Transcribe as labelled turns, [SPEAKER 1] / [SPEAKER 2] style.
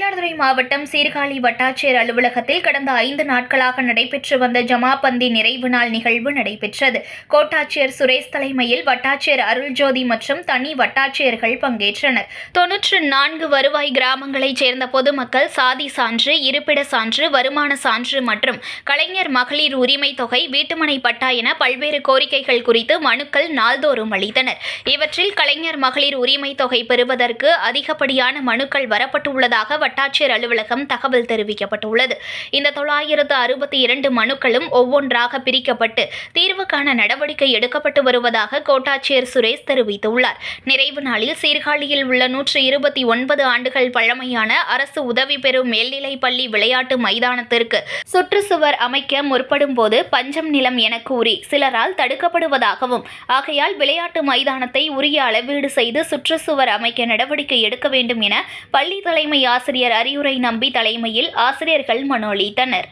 [SPEAKER 1] மாவட்டம் சீர்காழி வட்டாட்சியர் அலுவலகத்தில் கடந்த ஐந்து நாட்களாக நடைபெற்று வந்த ஜமாபந்தி நிறைவு நாள் நிகழ்வு நடைபெற்றது. கோட்டாட்சியர் சுரேஷ் தலைமையில் வட்டாட்சியர் அருள்ஜோதி மற்றும் தனி வட்டாட்சியர்கள் பங்கேற்றனர். தொன்னூற்று நான்கு வருவாய் கிராமங்களைச் சேர்ந்த பொதுமக்கள் சாதி சான்று இருப்பிட சான்று வருமான சான்று மற்றும் கலைஞர் மகளிர் உரிமை தொகை வீட்டுமனை பட்டா என பல்வேறு கோரிக்கைகள் குறித்து மனுக்கள் நாள்தோறும் அளித்தனர். இவற்றில் கலைஞர் மகளிர் உரிமை தொகை பெறுவதற்கு அதிகப்படியான மனுக்கள் வரப்பட்டுள்ளதாக வட்டாட்சியர் அலுவலகம் தகவல் தெரிவிக்கப்பட்டுள்ளது. இந்த தொள்ளாயிரத்து அறுபத்தி இரண்டு மனுக்களும் ஒவ்வொன்றாக பிரிக்கப்பட்டு தீர்வுக்கான நடவடிக்கை எடுக்கப்பட்டு வருவதாக கோட்டாட்சியர் சுரேஷ் தெரிவித்துள்ளார். நிறைவு நாளில் சீர்காழியில் உள்ள நூற்று இருபத்தி ஒன்பது ஆண்டுகள் பழமையான அரசு உதவி பெறும் மேல்நிலைப் பள்ளி விளையாட்டு மைதானத்திற்கு சுற்றுச்சுவர் அமைக்க முற்படும் போது பஞ்சம் நிலம் என கூறி சிலரால் தடுக்கப்படுவதாகவும் ஆகையால் விளையாட்டு மைதானத்தை உரிய அளவீடு செய்து சுற்றுச்சுவர் அமைக்க நடவடிக்கை எடுக்க வேண்டும் என பள்ளி தலைமை ஆசிரியர் அறிவுரை நம்பி தலைமையில் ஆசிரியர்கள் மனு அளித்தனர்.